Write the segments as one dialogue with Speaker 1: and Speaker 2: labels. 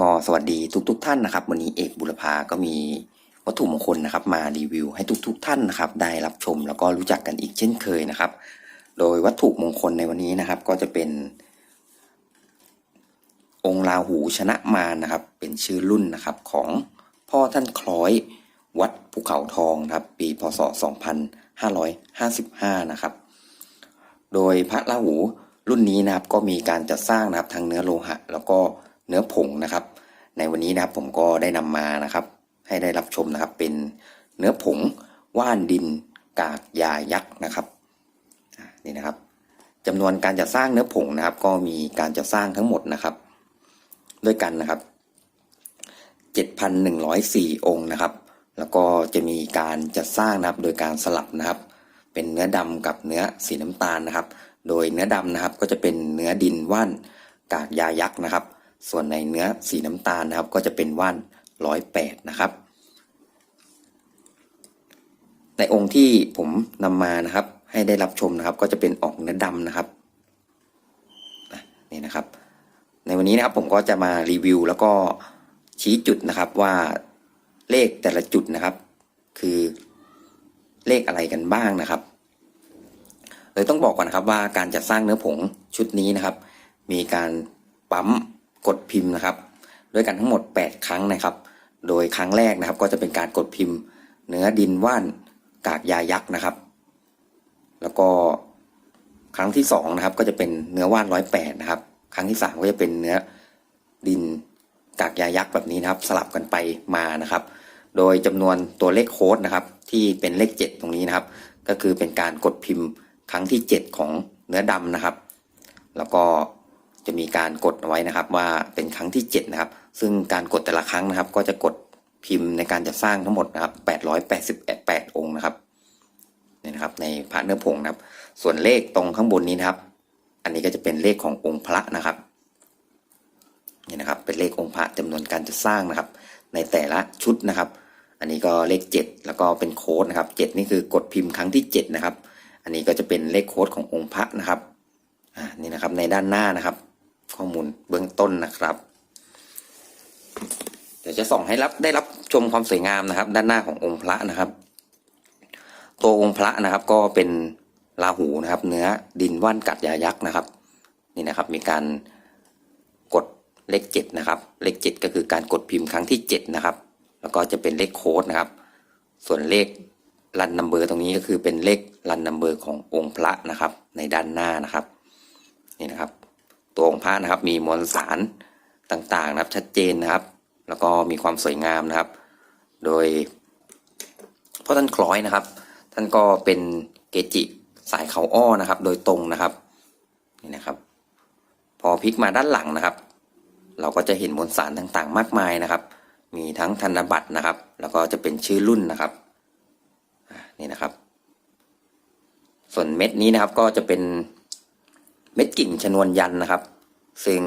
Speaker 1: ก็สวัสดีทุกๆทท่านนะครับ วันนี้เอกบุรพาก็มีวัตถุมงคลนะครับ มารีวิวให้ทุกๆทท่านนะครับ ได้รับชมแล้วก็รู้จักกันอีกเช่นเคยนะครับ โดยวัตถุมงคลในวันนี้นะครับ ก็จะเป็น องค์ราหูชนะมารนะครับ เป็นชื่อรุ่นนะครับของพ่อท่านคล้อยวัดภูเขาทองนะครับ ปีพศ 2555 นะครับ โดยพระราหูรุ่นนี้นะครับก็มีการจัดสร้างนะครับทั้งเนื้อโลหะ แล้วก็เนื้อผงนะครับ ในวันนี้นะครับผมก็ได้นำมานะครับ ให้ได้รับชมนะครับ เป็นเนื้อผงว่านดินกากยายักษ์นะครับนี่นะครับจำนวนการจัดสร้างเนื้อผงนะครับ ก็มีการจัดสร้างทั้งหมดนะครับ ด้วยกันนะครับ7,104 องค์นะครับ แล้วก็จะมีการจัดสร้างนะครับ โดยการสลับนะครับ เป็นเนื้อดำกับเนื้อสีน้ำตาลนะครับ โดยเนื้อดำนะครับก็จะเป็นเนื้อดินว่านกากยายักษ์นะครับ ส่วนในเนื้อสีน้ำตาลนะครับ ก็จะเป็นว่านร้อยแปดนะครับ ในองค์ที่ผมนำมานะครับ ให้ได้รับชมนะครับ ก็จะเป็นออกเนื้อดำนะครับนี่นะครับ ในวันนี้นะครับผมก็จะมารีวิว แล้วก็ชี้จุดนะครับว่าเลขแต่ละจุดนะครับ คือเลขอะไรกันบ้างนะครับเลยต้องบอกก่อนนะครับว่าการจัดสร้างเนื้อผงชุดนี้นะครับ มีการปั๊ม กดพิมพ์นะครับ ด้วยกันทั้งหมด 8 ครั้งนะครับ โดยครั้งแรกนะครับ ก็จะเป็นการกดพิมพ์ เนื้อดินว่านกากยายักษ์นะครับ แล้วก็ครั้งที่สองนะครับก็จะเป็นเนื้อว่านร้อยแปดนะครับ ครั้งที่สามก็จะเป็นเนื้อดินกากยายักษ์แบบนี้นะครับ สลับกันไปมานะครับ โดยจำนวนตัวเลขโค้ดนะครับ ที่เป็นเลข 7 ตรงนี้นะครับ ก็คือเป็นการกดพิมพ์ครั้งที่ 7 ของเนื้อดำนะครับ แล้วก็ จะมีการกดไว้นะครับว่าเป็นครั้งที่ 7 นะครับ ซึ่งการกดแต่ละครั้งนะครับ ก็จะกดพิมพ์ในการจะสร้างทั้งหมดนะครับ888 องค์นะครับนี่นะครับ ในพระเนื้อผงนะครับ ส่วนเลขตรงข้างบนนี้นะครับ อันนี้ก็จะเป็นเลขขององค์พระนะครับนี่นะครับ เป็นเลของค์พระจำนวนการจะสร้างนะครับ ในแต่ละชุดนะครับ อันนี้ก็เลข 7 แล้วก็เป็นโค้ดนะครับ 7 นี่คือกดพิมพ์ครั้งที่ 7 นะครับ อันนี้ก็จะเป็นเลขโค้ดขององค์พระนะครับอ่านี่นะครับในด้านหน้านะครับ ข้อมูลเบื้องต้นนะครับ เดี๋ยวจะส่องให้รับได้รับชมความสวยงามนะครับ ด้านหน้าขององค์พระนะครับ ตัวองค์พระนะครับก็เป็นราหูนะครับ เนื้อดินว่านกัดยายักษ์นะครับ นี่นะครับมีการกดเลขเจ็ดนะครับ เลขเจ็ดก็คือการกดพิมพ์ครั้งที่เจ็ดนะครับ แล้วก็จะเป็นเลขโค้ดนะครับ ส่วนเลขรันนัมเบอร์ตรงนี้ก็คือเป็นเลขรันนัมเบอร์ขององค์พระนะครับ ในด้านหน้านะครับ นี่นะครับ ตัวองค์พระนะครับ มีมวลสารต่างๆนะครับ ชัดเจนนะครับ แล้วก็มีความสวยงามนะครับ โดยพ่อท่านคล้อยนะครับ ท่านก็เป็นเกจิสายเขาอ้อนะครับ โดยตรงนะครับนี่นะครับ พอพลิกมาด้านหลังนะครับ เราก็จะเห็นมวลสารต่างๆ มากมายนะครับ มีทั้งธนบัตรนะครับ แล้วก็จะเป็นชื่อรุ่นนะครับนี่นะครับ ส่วนเม็ดนี้นะครับก็จะเป็น เม็ดกิ่งชนวนยันนะครับ ซึ่ง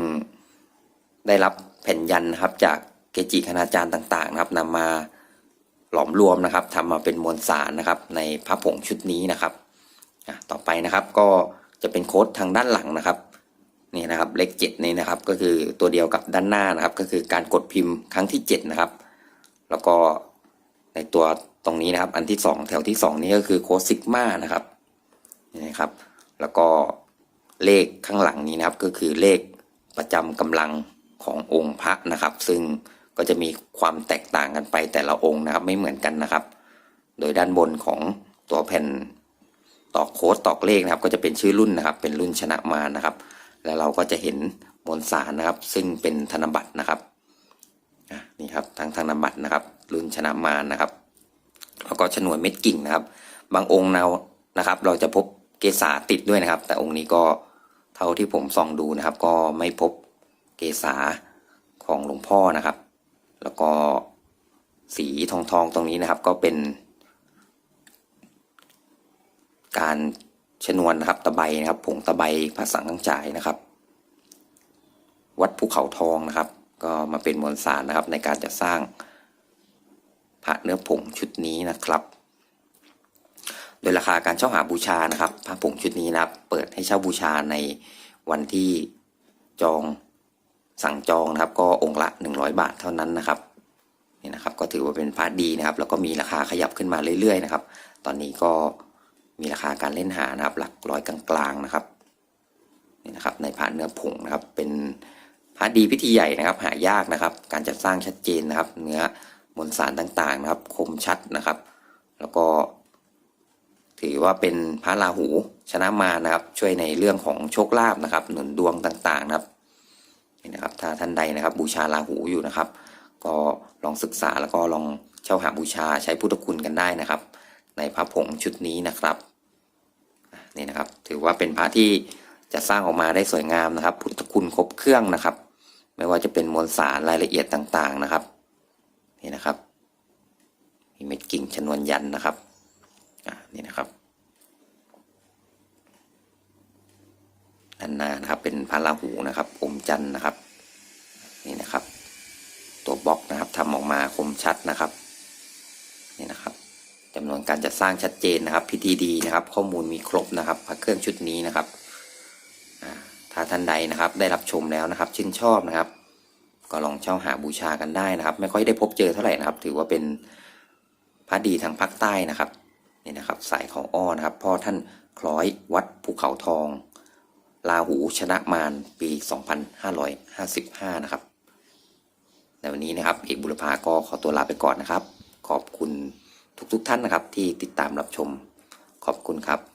Speaker 1: ได้รับแผ่นยันนะครับ จากเกจิคณาจารย์ต่าง ๆ นะครับนำมาหลอมรวมนะครับทำมาเป็นมวลสารนะครับ ในพระผงชุดนี้นะครับต่อไปนะครับก็จะเป็นโค้ดทางด้านหลังนะครับนี่นะครับเลขเจ็ดนี่นะครับ ก็คือตัวเดียวกับด้านหน้านะครับ ก็คือการกดพิมพ์ครั้งที่เจ็ดนะครับ แล้วก็ในตัวตรงนี้นะครับ อันที่สองแถวที่สองนี้ก็คือโค้ดซิกมานะครับนี่นะครับ แล้วก็ เลขข้างหลังนี้นะครับก็คือเลขประจำกำลังขององค์พระนะครับ ซึ่งก็จะมีความแตกต่างกันไปแต่ละองค์นะครับไม่เหมือนกันนะครับ โดยด้านบนของตัวแผ่นตอกโค้ดตอกเลขนะครับ ก็จะเป็นชื่อรุ่นนะครับ เป็นรุ่นชนะมานะครับ แล้วเราก็จะเห็นมวลสารนะครับ ซึ่งเป็นธนบัตรนะครับนี่ครับทางธนบัตรนะครับ รุ่นชนะมานะครับ แล้วก็ฉนวนเม็ดกิ่งนะครับ บางองค์เรานะครับ เราจะพบเกษาติดด้วยนะครับ แต่องค์นี้ก็ ท่าที่ผมส่องดูนะครับ ก็ไม่พบเกษาของหลวงพ่อนะครับ แล้วก็สีทองทองๆตรงนี้นะครับ ก็เป็น การชนวนนะครับ ตะไบนะครับ ผงตะไบพระสังจ่ายนะครับ วัดภูเขาทองนะครับ ก็มาเป็นมวลสารนะครับ ในการจะสร้างพระเนื้อผงชุดนี้นะครับ โดยราคาการเช่าหาบูชานะครับพระผงชุดนี้นะครับ เปิดให้เช่าบูชาในวันที่จองสั่งจองนะครับ ก็องค์ละ 100 บาทเท่านั้นนะครับนี่นะครับ ก็ถือว่าเป็นพระดีนะครับ แล้วก็มีราคาขยับขึ้นมาเรื่อยๆนะครับ ตอนนี้ก็มีราคาการเล่นหานะครับ หลักร้อยกลางๆนะครับนี่นะครับในพระเนื้อผงนะครับ เป็นพระดีพิธีใหญ่นะครับ หายากนะครับ การจัดสร้างชัดเจนนะครับ เนื้อมวลสารต่างๆนะครับ คมชัดนะครับ แล้วก็ ถือว่าเป็นพระราหูชนะมานะครับ ช่วยในเรื่องของโชคลาภนะครับ หนุนดวงต่างๆนะครับนี่นะครับถ้าท่านใดนะครับบูชาราหูอยู่นะครับ ก็ลองศึกษาแล้วก็ลองเช่าหาบูชาใช้พุทธคุณกันได้นะครับ ในพระผงชุดนี้นะครับนี่นะครับ ถือว่าเป็นพระที่จะสร้างออกมาได้สวยงามนะครับ พุทธคุณครบเครื่องนะครับ ไม่ว่าจะเป็นมวลสารรายละเอียดต่างๆนะครับ นี่นะครับมีเม็ดกิ่งชนวนยันนะครับ นี่นะครับด้านนานะครับเป็นพระราหูนะครับ อมจันทร์นะครับ นี่นะครับ ตัวบล็อกนะครับทำออกมาคมชัดนะครับ นี่นะครับจำนวนการจัดสร้างชัดเจนนะครับ พิธีดีนะครับ ข้อมูลมีครบนะครับพระเครื่องชุดนี้นะครับถ้าท่านใดนะครับ ได้รับชมแล้วนะครับ ชื่นชอบนะครับ ก็ลองเช่าหาบูชากันได้นะครับ ไม่ค่อยได้พบเจอเท่าไหร่นะครับ ถือว่าเป็นพระดีทางภาคใต้นะครับ นี่นะครับสายเขาอ้อนะครับพ่อท่านคล้อยวัดภูเขาทองลาหูชนะมารปี 2555 นะครับ ในวันนี้นะครับ เอกบุรพาก็ขอตัวลาไปก่อนนะครับ ขอบคุณทุกๆทท่านนะครับที่ติดตามรับชม ขอบคุณครับ